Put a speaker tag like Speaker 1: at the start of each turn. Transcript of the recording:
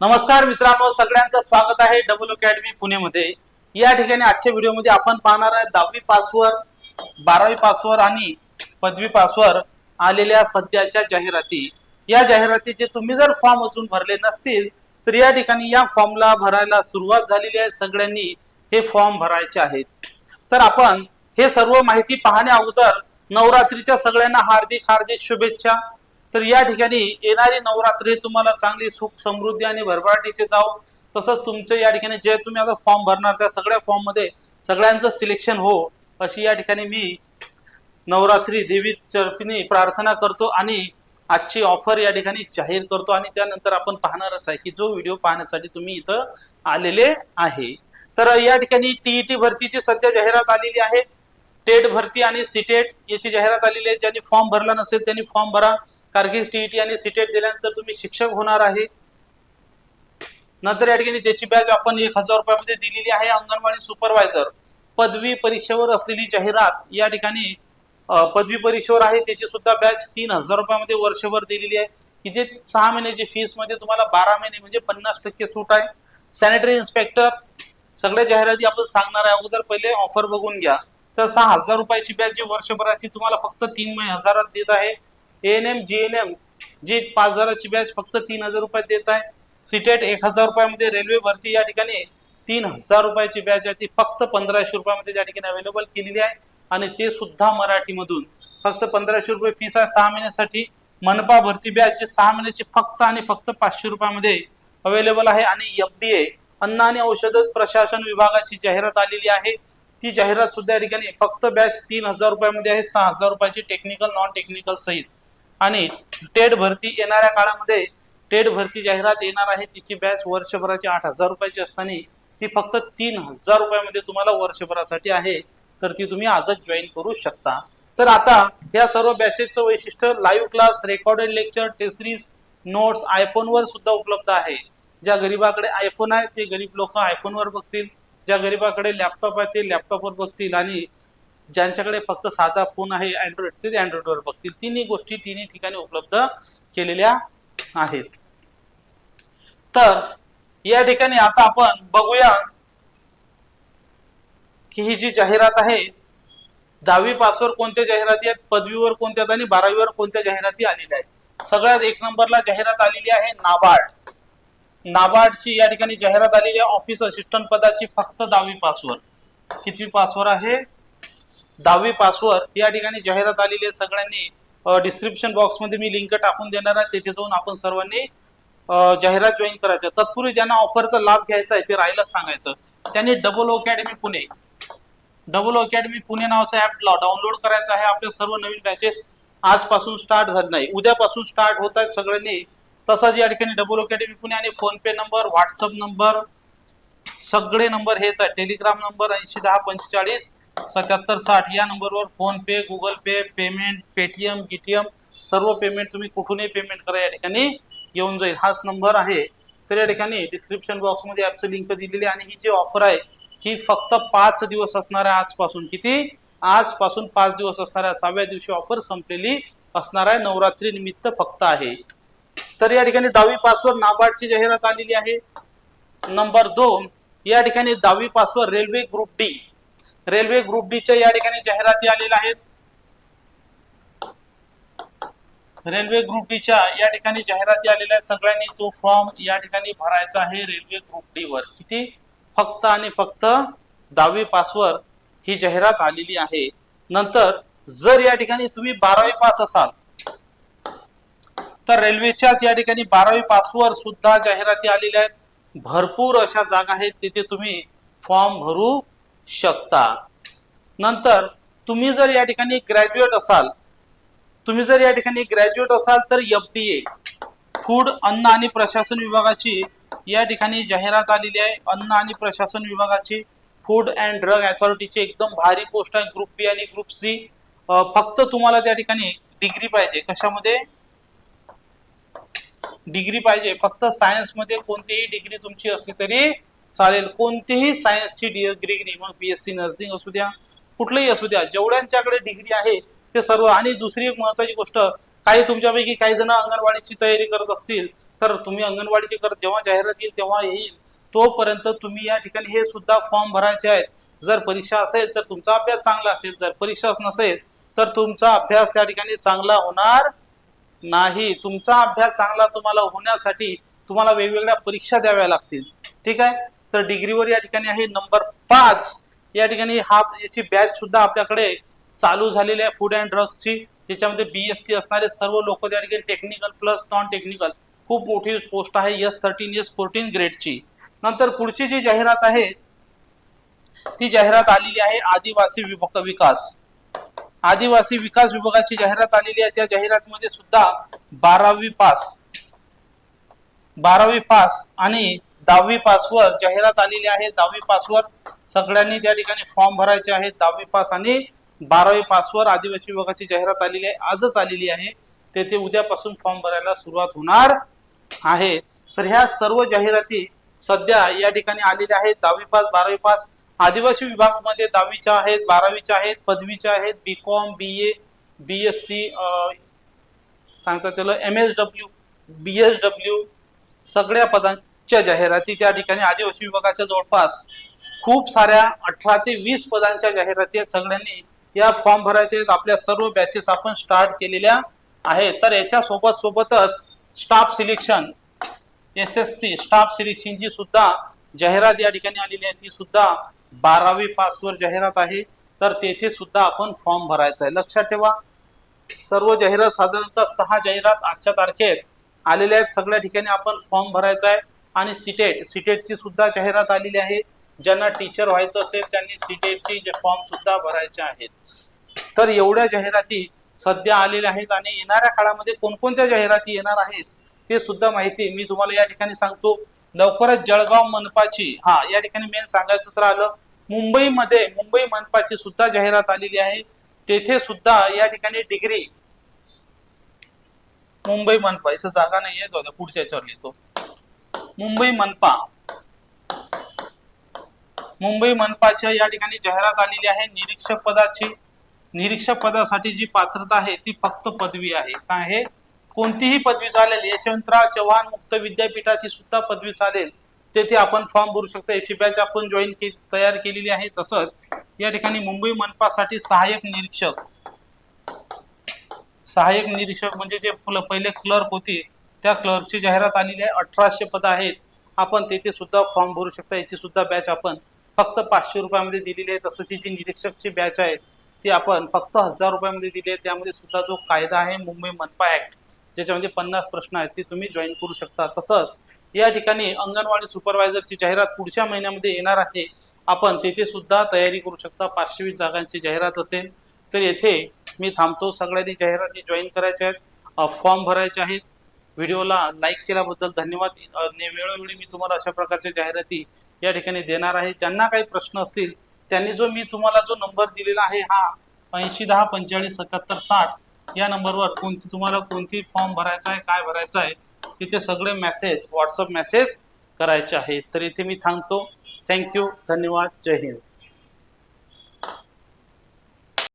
Speaker 1: नमस्कार मित्रांनो सगळ्यांचं स्वागत आहे डबल अकॅडमी पुणेमध्ये. या ठिकाणी आजच्या व्हिडिओमध्ये आपण पाहणार आहे दहावी पासवर बारावी पासवर आणि पदवी पासवर आलेल्या सध्याच्या जाहिराती. या जाहिरातीचे तुम्ही जर फॉर्म अजून भरले नसतील तर या ठिकाणी या फॉर्मला भरायला सुरुवात झालेली आहे. सगळ्यांनी हे फॉर्म भरायचे आहेत. तर आपण हे सर्व माहिती पाहण्या अगोदर नवरात्रीच्या सगळ्यांना हार्दिक हार्दिक शुभेच्छा. तर या ठिकाणी येणारी नवरात्री तुम्हाला चांगली सुख समृद्धी आणि भरभराटीचे जाओ तसंच तुमचे या ठिकाणी जे तुम्ही आता फॉर्म भरणार त्या सगळ्या फॉर्ममध्ये सगळ्यांचं सिलेक्शन हो अशी या ठिकाणी मी नवरात्री देवी चर्पीने प्रार्थना करतो आणि आजची ऑफर या ठिकाणी जाहीर करतो आणि त्यानंतर आपण पाहणारच आहे की जो व्हिडिओ पाहण्यासाठी तुम्ही इथं आलेले आहे. तर या ठिकाणी टीईटी भरतीची सध्या जाहिरात आलेली आहे. टेट भरती आणि सीटेट याची जाहिरात आलेली आहे. ज्यांनी फॉर्म भरला नसेल त्यांनी फॉर्म भरा. कारण की टीईटी आणि सीटेट दिल्यानंतर तुम्ही शिक्षक होणार आहे. नंतर या ठिकाणी त्याची बॅच आपण एक हजार रुपयामध्ये दिलेली आहे अंगणवाडी सुपरवायझर पदवी परीक्षेवर असलेली जाहिरात या ठिकाणी पदवी परीक्षेवर आहे. त्याची सुद्धा बॅच तीन हजार रुपयामध्ये वर्षभर दिलेली आहे. की जे सहा महिन्याची फीसमध्ये तुम्हाला बारा महिने म्हणजे पन्नास टक्के सूट आहे. सॅनिटरी इन्स्पेक्टर सगळ्या जाहिराती आपण सांगणार आहे. अगोदर पहिले ऑफर बघून घ्या. तर सहा हजार रुपयाची बॅच जी वर्षभराची तुम्हाला फक्त तीन महिने हजारात देत आहे. N M G N M G पाच हजाराची बॅच फक्त तीन हजार रुपयात देत आहे. सीटेट एक हजार रुपयामध्ये रेल्वे भरती या ठिकाणी तीन हजार रुपयाची बॅच आहे. ती फक्त पंधराशे रुपयामध्ये त्या ठिकाणी अवेलेबल केलेली आहे. आणि ते सुद्धा मराठीमधून. फक्त पंधराशे रुपये फीस आहे. सहा महिन्यासाठी मनपा भरती बॅच जी सहा महिन्याची फक्त आणि फक्त पाचशे रुपयामध्ये अवेलेबल आहे. आणि एफ डी ए अन्न आणि औषध प्रशासन विभागाची जाहिरात आलेली आहे. ती जाहिरात सुद्धा या ठिकाणी फक्त बॅच तीन हजार रुपयामध्ये आहे. सहा हजार रुपयाची टेक्निकल नॉन टेक्निकल सहित. आणि टेट भरती येणाऱ्या काळामध्ये टेट भरती जाहिरात येणार आहे तिची बॅच वर्षभराची आठ हजार रुपयाची असताना ती फक्त तीन हजार रुपयामध्ये तुम्हाला वर्षभरासाठी आहे तर ती तुम्ही आजच जॉईन करू शकता. तर आता या सर्व बॅचेसचं वैशिष्ट्य live class recorded lecture टेसरीज notes आयफोनवर सुद्धा उपलब्ध आहे. ज्या गरीबाकडे आयफोन आहे ते गरीब लोक आयफोनवर बघतील. ज्या गरीबाकडे लॅपटॉप आहे ते लॅपटॉपवर बघतील. आणि ज्यांच्याकडे फक्त साधा फोन आहे अँड्रॉइड ते अँड्रॉइडवर बघतील. तिन्ही गोष्टी तिन्ही ठिकाणी उपलब्ध केलेल्या आहेत. तर या ठिकाणी आता आपण बघूया की ही जी जाहिरात आहे दहावी पासवर कोणत्या जाहिराती आहेत पदवीवर कोणत्या आहेत आणि बारावीवर कोणत्या जाहिराती आलेल्या आहेत. सगळ्यात एक नंबरला जाहिरात आलेली आहे नाबार्ड. नाबार्डची या ठिकाणी जाहिरात आलेली आहे ऑफिस असिस्टंट पदाची फक्त दहावी पासवर. कितवी पासवर आहे? दहावी पासवर या ठिकाणी जाहिरात आलेली आहे सगळ्यांनी. डिस्क्रिप्शन बॉक्समध्ये मी लिंक टाकून देणार आहे. तिथे जाऊन आपण सर्वांनी जाहिरात जॉईन करायचं. तत्पूर्वी ज्यांना ऑफरचा लाभ घ्यायचा आहे ते राहिलं सांगायचं. त्यांनी double academy Pune double academy Pune नावाचं ऍप डाउनलोड करायचं आहे. आपल्या सर्व नवीन बॅचेस आजपासून स्टार्ट झाले नाही. उद्यापासून स्टार्ट होत आहेत सगळ्यांनी. तसंच या ठिकाणी डबल अकॅडमी पुणे आणि PhonePe number WhatsApp number सगळे नंबर हेच आहे टेलिग्राम नंबर ऐंशी दहा पंचेचाळीस सत्याहत्तर साठ या नंबरवर PhonePe Google Pay payment Paytm गिटीएम सर्व पेमेंट तुम्ही कुठूनही पेमेंट करा या ठिकाणी येऊन जाईल. हाच नंबर आहे. तर या ठिकाणी डिस्क्रिप्शन बॉक्समध्ये ॲपची लिंक दिलेली आणि ही जी ऑफर आहे ही फक्त पाच दिवस असणार आहे आजपासून. किती? आजपासून पाच दिवस असणार आहे. सहाव्या दिवशी ऑफर संपलेली असणार आहे. नवरात्री निमित्त फक्त आहे. तर या ठिकाणी दहावी पासवर नाबार्डची जाहिरात आलेली आहे. नंबर दोन या ठिकाणी दहावी पासवर railway group D. Railway group डीच्या या ठिकाणी जाहिराती आलेल्या आहेत. रेल्वे ग्रुप डीच्या या ठिकाणी जाहिराती आलेल्या आहेत. सगळ्यांनी तो फॉर्म या ठिकाणी भरायचा आहे रेल्वे ग्रुप डी वर. किती? फक्त आणि फक्त दहावी पासवर ही जाहिरात आलेली आहे. नंतर जर या ठिकाणी तुम्ही बारावी पास असाल तर रेल्वेच्याच या ठिकाणी बारावी पासवर सुद्धा जाहिराती आलेल्या आहेत. भरपूर अशा जागा आहेत तिथे तुम्ही फॉर्म भरू शकता. नंतर तुम्ही जर या ठिकाणी ग्रॅज्युएट असाल तुम्ही जर या ठिकाणी ग्रॅज्युएट असाल तर एफ डी ए फूड अन्न आणि प्रशासन विभागाची या ठिकाणी जाहिरात आलेली आहे. अन्न आणि प्रशासन विभागाची फूड अँड ड्रग अथॉरिटीची एकदम भारी पोस्ट आहे. ग्रुप बी आणि ग्रुप सी फक्त तुम्हाला त्या ठिकाणी डिग्री पाहिजे. कशामध्ये? डिग्री पाहिजे. फक्त सायन्समध्ये कोणतीही डिग्री तुमची असली तरी चालेल. कोणतीही सायन्सची डिग्री मग बी एस सी नर्सिंग असू द्या कुठलंही असू द्या जेवढ्यांच्याकडे डिग्री आहे ते सर्व. आणि दुसरी एक महत्वाची गोष्ट काही तुमच्यापैकी काही जण अंगणवाडीची तयारी करत असतील तर तुम्ही अंगणवाडीची करत जेव्हा जाहिरात येईल तेव्हा येईल. तोपर्यंत तुम्ही या ठिकाणी हे सुद्धा फॉर्म भरायचे आहेत. जर परीक्षा असेल तर तुमचा अभ्यास चांगला असेल. जर परीक्षाच नसेल तर तुमचा अभ्यास त्या ठिकाणी चांगला होणार नाही. तुमचा अभ्यास चांगला तुम्हाला होण्यासाठी तुम्हाला वेगवेगळ्या परीक्षा द्याव्या लागतील. ठीक आहे? तर डिग्रीवर या ठिकाणी आहे नंबर पाच. या ठिकाणी हा याची बॅच सुद्धा आपल्याकडे चालू झालेली आहे फूड अँड ड्रग्सची ज्याच्यामध्ये बी एस सी असणारे सर्व लोक त्या ठिकाणी टेक्निकल प्लस नॉन टेक्निकल खूप मोठी पोस्ट आहे एस थर्टीन एस फोर्टीन ग्रेडची नंतर पुढची जी जाहिरात आहे ती जाहिरात आलेली आहे आदिवासी विभाग विकास. आदिवासी विकास विभागाची जाहिरात आलेली आहे. त्या जाहिरातीमध्ये सुद्धा बारावी पास बारावी पास आणि दहावी पासवर जाहिरात आलेली आहे. दहावी पासवर सगळ्यांनी त्या ठिकाणी फॉर्म भरायचे आहेत. दहावी पास आणि बारावी पासवर आदिवासी विभागाची जाहिरात आलेली आहे. आजच आलेली आहे. तेथे उद्यापासून फॉर्म भरायला सुरुवात होणार आहे. तर ह्या सर्व जाहिराती सध्या या ठिकाणी आलेल्या आहेत. दहावी पास बारावी पास आदिवासी विभागामध्ये दहावीच्या आहेत बारावीच्या आहेत पदवीच्या आहेत B Com B A B S C सांगतात त्याला M S W B S W सगळ्या पदां च्या जाहिराती त्या ठिकाणी आदिवासी विभागाच्या जवळपास खूप साऱ्या अठरा ते वीस पदांच्या जाहिराती आहेत. सगळ्यांनी या फॉर्म भरायचे आहेत. आपल्या सर्व बॅचेस आपण स्टार्ट केलेल्या आहेत. तर याच्या सोबत सोबतच staff selection S S C staff सिलेक्शनची सुद्धा जाहिरात या ठिकाणी आलेली आहे. ती सुद्धा बारावी पासवर जाहिरात आहे. तर तेथे सुद्धा आपण फॉर्म भरायचा आहे. लक्षात ठेवा सर्व जाहिरात साधारणतः सहा जाहिरात आजच्या तारखेत आलेल्या आहेत. सगळ्या ठिकाणी आपण फॉर्म भरायचा आहे. आणि सिटेट सिटेटची सुद्धा जाहिरात आलेली आहे. ज्यांना टीचर व्हायचं असेल त्यांनी सिटेटची फॉर्म सुद्धा भरायचे आहेत. तर एवढ्या जाहिराती सध्या आलेल्या आहेत आणि येणाऱ्या काळामध्ये कोणकोणत्या जाहिराती येणार आहेत ते सुद्धा माहिती मी तुम्हाला या ठिकाणी सांगतो. लवकरच जळगाव मनपाची हा या ठिकाणी मेन सांगायचं तर आलं मुंबईमध्ये मुंबई मनपाची सुद्धा जाहिरात आलेली आहे. तेथे सुद्धा या ठिकाणी डिग्री मुंबई मनपा इथं जागा नाही आहे जाऊ द्या पुढच्या याच्यावर लिहितो. मुंबई मनपा. मुंबई मनपाच्या या ठिकाणी जाहिरात आलेली आहे. निरीक्षक पदाची निरीक्षक पदासाठी जी पात्रता आहे ती फक्त पदवी आहे. काय आहे? कोणतीही पदवी चालेल. यशवंतराव चव्हाण मुक्त विद्यापीठाची सुद्धा पदवी चालेल. तेथे आपण फॉर्म भरू शकतो. याची बॅच आपण जॉईन के तयार केलेली आहे. तसंच या ठिकाणी मुंबई मनपासाठी सहाय्यक निरीक्षक सहाय्यक निरीक्षक म्हणजे जे पहिले क्लर्क होती. त्या क्लर्कची जाहिरात आलेली आहे. अठराशे पदं आहेत. आपण तेथे सुद्धा फॉर्म भरू शकता. याची सुद्धा बॅच आपण फक्त पाचशे रुपयामध्ये दिलेली आहे. तसंच ही जी निरीक्षकची बॅच आहे ती आपण फक्त हजार रुपयामध्ये दिली आहे. त्यामध्ये सुद्धा जो कायदा आहे मुंबई मनपा ॲक्ट ज्याच्यामध्ये पन्नास प्रश्न आहेत ते तुम्ही जॉईन करू शकता. तसंच या ठिकाणी अंगणवाडी सुपरवायझरची जाहिरात पुढच्या महिन्यामध्ये येणार आहे. आपण तेथे सुद्धा तयारी करू शकता. पाचशे वीस जागांची जाहिरात असेल तर येथे मी थांबतो. सगळ्यांनी जाहिराती जॉईन करायच्या आहेत. फॉर्म भरायचे आहेत. व्हिडिओला लाईक केल्याबद्दल धन्यवाद. ने- वेळोवेळी मी तुम्हाला अशा प्रकारच्या जाहिराती या ठिकाणी देणार आहे. ज्यांना काही प्रश्न असतील त्यांनी जो मी तुम्हाला जो नंबर दिलेला आहे हा ऐंशी दहा पंचेचाळीस सत्याहत्तर साठ या नंबरवर कोणती तुम्हाला कोणती फॉर्म भरायचा आहे काय भरायचं आहे तिचे सगळे मेसेज व्हॉट्सअप मेसेज करायचे आहेत. तर इथे मी थांबतो. थँक्यू धन्यवाद. जय हिंद.